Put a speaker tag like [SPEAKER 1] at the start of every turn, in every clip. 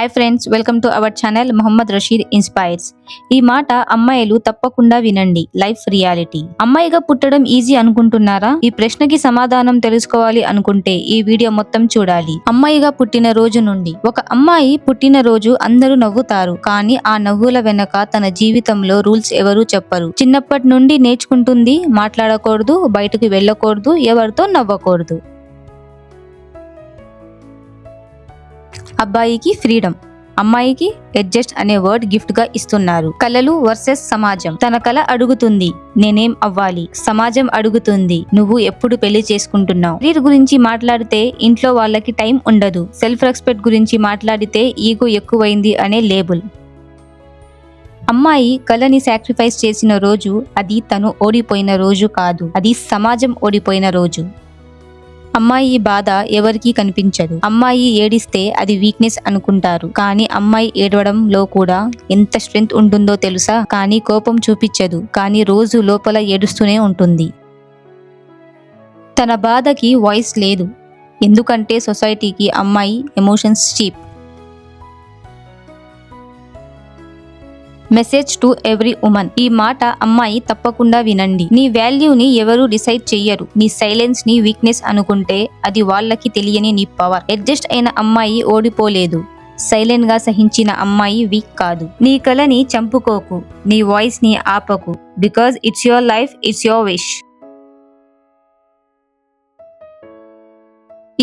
[SPEAKER 1] Hi friends welcome to our channel Mohammed Rashid inspires ఈ మాట అమ్మాయిలు తప్పకుండా వినండి లైఫ్ రియాలిటీ అమ్మాయిగా పుట్టడం ఈజీ అనుకుంటున్నారా? ఈ ప్రశ్నకి సమాధానం తెలుసుకోవాలి అనుకుంటే ఈ వీడియో మొత్తం చూడాలి. అమ్మాయిగా పుట్టిన రోజు నుండి. ఒక అమ్మాయి పుట్టిన రోజు అందరూ నవ్వుతారు కానీ ఆ నవ్వుల వెనక తన జీవితంలో రూల్స్ ఎవరూ చెప్పరు. చిన్నప్పటి నుండి నేర్చుకుంటుంది మాట్లాడకూడదు బయటకు వెళ్ళకూడదు ఎవరితో నవ్వకూడదు. అబ్బాయికి ఫ్రీడమ్ అమ్మాయికి అడ్జస్ట్ అనే వర్డ్ గిఫ్ట్గా ఇస్తున్నారు. కళలు వర్సెస్ సమాజం. తన కళ అడుగుతుంది నేనేం అవ్వాలి? సమాజం అడుగుతుంది నువ్వు ఎప్పుడు పెళ్ళి చేసుకుంటున్నావు? కెరీర్ గురించి మాట్లాడితే ఇంట్లో వాళ్ళకి టైం ఉండదు. సెల్ఫ్ రెస్పెక్ట్ గురించి మాట్లాడితే ఈగో ఎక్కువైంది అనే లేబుల్. అమ్మాయి కళని సాక్రిఫైస్ చేసిన రోజు అది తను ఓడిపోయిన రోజు కాదు. అది సమాజం ఓడిపోయిన రోజు. అమ్మాయి బాధ ఎవరికీ కనిపించదు. అమ్మాయి ఏడిస్తే అది వీక్నెస్ అనుకుంటారు. కానీ అమ్మాయి ఏడవడంలో కూడా ఎంత స్ట్రెంగ్త్ ఉంటుందో తెలుసా? కానీ కోపం చూపించదు. కానీ రోజు లోపల ఏడుస్తూనే ఉంటుంది. తన బాధకి వాయిస్ లేదు. ఎందుకంటే సొసైటీకి అమ్మాయి emotions cheap message to every woman. ఈ మాట అమ్మాయి తప్పకుండా వినండి. నీ వాల్యూని ఎవరు డిసైడ్ చెయ్యరు. నీ సైలెన్స్ని వీక్నెస్ అనుకుంటే అది వాళ్ళకి తెలియని నీ పవర్. అడ్జస్ట్ అయిన అమ్మాయి ఓడిపోలేదు. సైలెంట్గా సహించిన అమ్మాయి వీక్ కాదు. నీ కళని చంపుకోకు. నీ వాయిస్ని ఆపకు. Because it's your life it's your wish.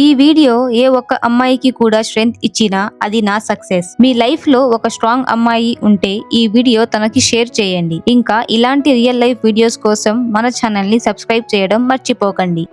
[SPEAKER 1] ఈ వీడియో ఏ ఒక్క అమ్మాయికి కూడా స్ట్రెంగ్త్ ఇచ్చినా అది నా సక్సెస్. మీ లైఫ్లో ఒక స్ట్రాంగ్ అమ్మాయి ఉంటే ఈ వీడియో తనకి షేర్ చేయండి. ఇంకా ఇలాంటి రియల్ లైఫ్ వీడియోస్ కోసం మన ఛానల్ని సబ్స్క్రైబ్ చేయడం మర్చిపోకండి.